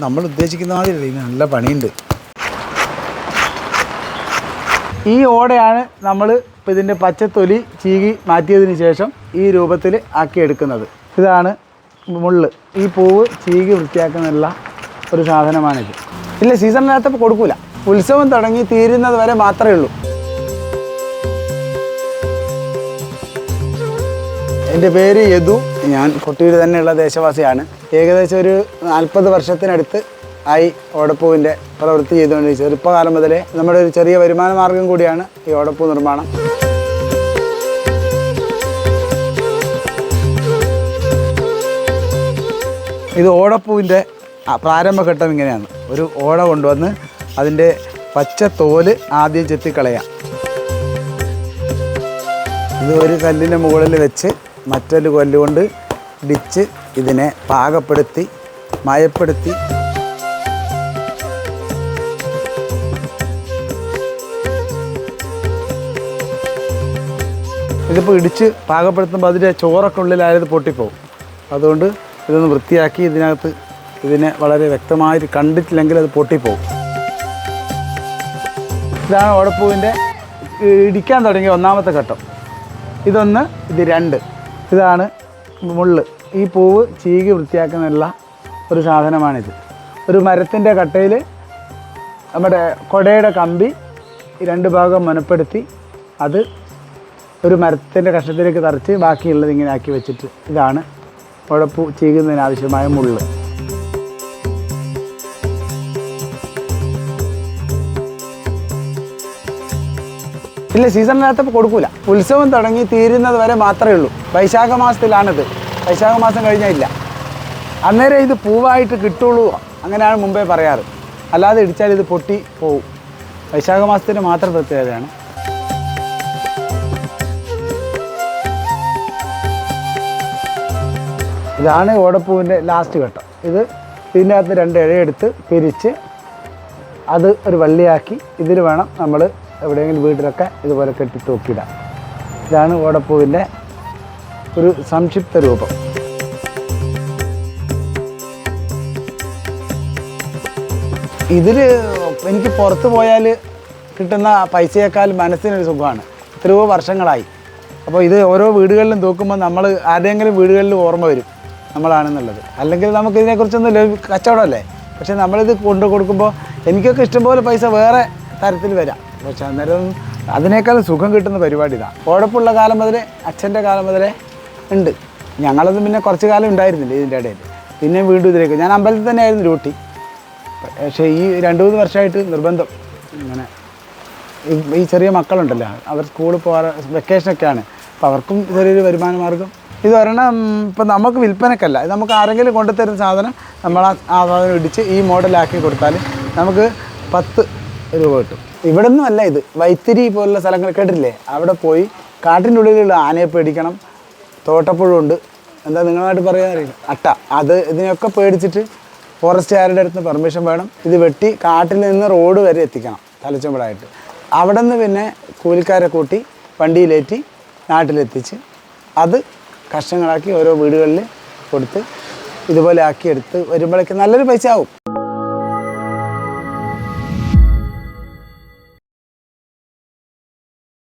നമ്മൾ ഉദ്ദേശിക്കുന്ന മാതിരി ഇതിന് നല്ല പണിയുണ്ട്. ഈ ഓടയാണ് നമ്മൾ ഇപ്പോൾ ഇതിന്റെ പച്ചത്തൊലി ചീകി മാറ്റിയതിന് ശേഷം ഈ രൂപത്തിൽ ആക്കിയെടുക്കുന്നത്. ഇതാണ് മുള്ള്. ഈ പൂവ് ചീകി വൃത്തിയാക്കുന്നുള്ള ഒരു സാധനമാണിത്. ഇല്ല സീസണിനകത്ത് കൊടുക്കൂല. ഉത്സവം തുടങ്ങി തീരുന്നത് വരെ മാത്രമേ ഉള്ളൂ. എന്റെ പേര് യദു. ഞാൻ കൊട്ടിയൂർ തന്നെയുള്ള ദേശവാസിയാണ്. ഏകദേശം ഒരു നാൽപ്പത് വർഷത്തിനടുത്ത് ആയി ഓടപ്പൂവിന്റെ പ്രവൃത്തി ചെയ്തുകൊണ്ട് ചെറുപ്പകാലം മുതലേ നമ്മുടെ ഒരു ചെറിയ വരുമാന മാർഗം കൂടിയാണ് ഈ ഓടപ്പൂ നിർമ്മാണം. ഇത് ഓടപ്പൂവിന്റെ പ്രാരംഭഘട്ടം ഇങ്ങനെയാണ്. ഒരു ഓട കൊണ്ടുവന്ന് അതിന്റെ പച്ച തോൽ ആദ്യം ചെത്തിക്കളയാം. ഇത് ഒരു കല്ലിന്റെ മുകളിൽ വെച്ച് മറ്റൊരു കൊല്ലുകൊണ്ട് ഇടിച്ച് ഇതിനെ പാകപ്പെടുത്തി മയപ്പെടുത്തി. ഇതിപ്പോൾ ഇടിച്ച് പാകപ്പെടുത്തുമ്പോൾ അതിന്റെ ചോറൊക്കെ ഉള്ളിലായത് പൊട്ടിപ്പോവും. അതുകൊണ്ട് ഇതൊന്ന് വൃത്തിയാക്കി ഇതിനകത്ത് ഇതിനെ വളരെ വ്യക്തമായിട്ട് കണ്ടിട്ടില്ലെങ്കിൽ അത് പൊട്ടിപ്പോവും. ഇതാണ് ഓടപ്പൂവിന്റെ ഇടിക്കാൻ തുടങ്ങിയ ഒന്നാമത്തെ ഘട്ടം. ഇതൊന്ന് ഇത് രണ്ട്. ഇതാണ് മുള്ള്. ഈ പൂവ് ചീകി വൃത്തിയാക്കുന്നുള്ള ഒരു സാധനമാണിത്. ഒരു മരത്തിന്റെ കട്ടയിൽ നമ്മുടെ കൊടയുടെ കമ്പി രണ്ട് ഭാഗം മനപ്പെടുത്തി അത് ഒരു മരത്തിന്റെ കഷ്ണത്തിലേക്ക് തറച്ച് ബാക്കിയുള്ളത് ഇങ്ങനെ ആക്കി വെച്ചിട്ട് ഇതാണ് ഉഴപ്പൂ ചീകുന്നതിനാവശ്യമായ മുള്ള്. ഇല്ല സീസണിനകത്തപ്പോൾ കൊടുക്കൂല. ഉത്സവം തുടങ്ങി തീരുന്നത് വരെ മാത്രമേ ഉള്ളൂ. വൈശാഖ മാസത്തിലാണിത്. വൈശാഖ മാസം കഴിഞ്ഞാൽ ഇല്ല അന്നേരം ഇത് പൂവായിട്ട് കിട്ടുള്ളൂ. അങ്ങനെയാണ് മുമ്പേ പറയാറ്. അല്ലാതെ ഇടിച്ചാൽ ഇത് പൊട്ടി പോവും. വൈശാഖ മാസത്തിന് മാത്രം പ്രത്യേകതയാണ്. ഇതാണ് ഓടപ്പൂവിന്റെ ലാസ്റ്റ് ഘട്ടം. ഇത് ഇതിനകത്ത് രണ്ട് ഇഴയെടുത്ത് പിരിച്ച് അത് ഒരു വള്ളിയാക്കി ഇതിൽ വേണം നമ്മൾ എവിടെയെങ്കിലും വീട്ടിലൊക്കെ ഇതുപോലെ കെട്ടി തൂക്കിയിടാം ഇതാണ് ഓടപ്പൂവിന്റെ ഒരു സംക്ഷിപ്ത രൂപം. ഇതിൽ എനിക്ക് പുറത്ത് പോയാൽ കിട്ടുന്ന പൈസയേക്കാൾ മനസ്സിനൊരു സുഖമാണ്. എത്രയോ വർഷങ്ങളായി. അപ്പോൾ ഇത് ഓരോ വീടുകളിലും തൂക്കുമ്പോൾ നമ്മൾ ആരുടെയെങ്കിലും വീടുകളിൽ ഓർമ്മ വരും നമ്മളാണെന്നുള്ളത്. അല്ലെങ്കിൽ നമുക്ക് ഇതിനെക്കുറിച്ചൊന്നും കച്ചവടമല്ലേ? പക്ഷേ നമ്മളിത് കൊണ്ടു കൊടുക്കുമ്പോൾ എനിക്കൊക്കെ ഇഷ്ടംപോലെ പൈസ വേറെ തരത്തിൽ വരാം. പക്ഷേ അന്നേരം അതിനേക്കാളും സുഖം കിട്ടുന്ന പരിപാടി ഇതാണ് ഓടപ്പുള്ള കാലം മുതലേ അച്ഛന്റെ കാലം മുതലേ ഉണ്ട്. ഞങ്ങളത് പിന്നെ കുറച്ച് കാലം ഉണ്ടായിരുന്നില്ല ഇതിന്റെ ഇടയിൽ. പിന്നെ വീണ്ടും ഇതിലേക്ക്. ഞാൻ അമ്പലത്തിൽ തന്നെ ആയിരുന്നു ഡ്യൂട്ടി. പക്ഷേ ഈ രണ്ട് മൂന്ന് വർഷമായിട്ട് നിർബന്ധം. ഇങ്ങനെ ഈ- ചെറിയ മക്കളുണ്ടല്ലോ. അവർ സ്കൂളിൽ പോകാറ് വെക്കേഷനൊക്കെയാണ്. അപ്പോൾ അവർക്കും ചെറിയൊരു വരുമാന മാർഗം ഇത് ഒരെണ്ണം ഇപ്പം നമുക്ക് വിൽപ്പനക്കല്ല ഇത് നമുക്ക് ആരെങ്കിലും കൊണ്ടുതരുന്ന സാധനം നമ്മൾ ആ സാധനം ഇടിച്ച് ഈ മോഡലാക്കി കൊടുത്താൽ നമുക്ക് പത്ത് രൂപ കിട്ടും. ഇവിടെ നിന്നും അല്ല ഇത്. വൈത്തിരി പോലുള്ള സ്ഥലങ്ങൾ കേട്ടിട്ടില്ലേ? അവിടെ പോയി കാട്ടിന്റെ ഉള്ളിലുള്ള ആനയെ പേടിക്കണം. തോട്ടപ്പുഴുണ്ട് എന്താ നിങ്ങളായിട്ട് പറയാൻ അറിയില്ല. അട്ട. അത് ഇതിനെയൊക്കെ പേടിച്ചിട്ട് ഫോറസ്റ്റുകാരുടെ അടുത്ത് പെർമിഷൻ വേണം. ഇത് വെട്ടി കാട്ടിൽ നിന്ന് റോഡ് വരെ എത്തിക്കണം തലച്ചുമ്പടായിട്ട് അവിടെ നിന്ന് പിന്നെ കൂലിക്കാരെ കൂട്ടി വണ്ടിയിലേറ്റി നാട്ടിലെത്തിച്ച് അത് കഷ്ണങ്ങളാക്കി ഓരോ വീടുകളിൽ കൊടുത്ത് ഇതുപോലെ ആക്കി എടുത്ത് വരുമ്പോഴേക്ക് നല്ലൊരു പൈസ ആവും.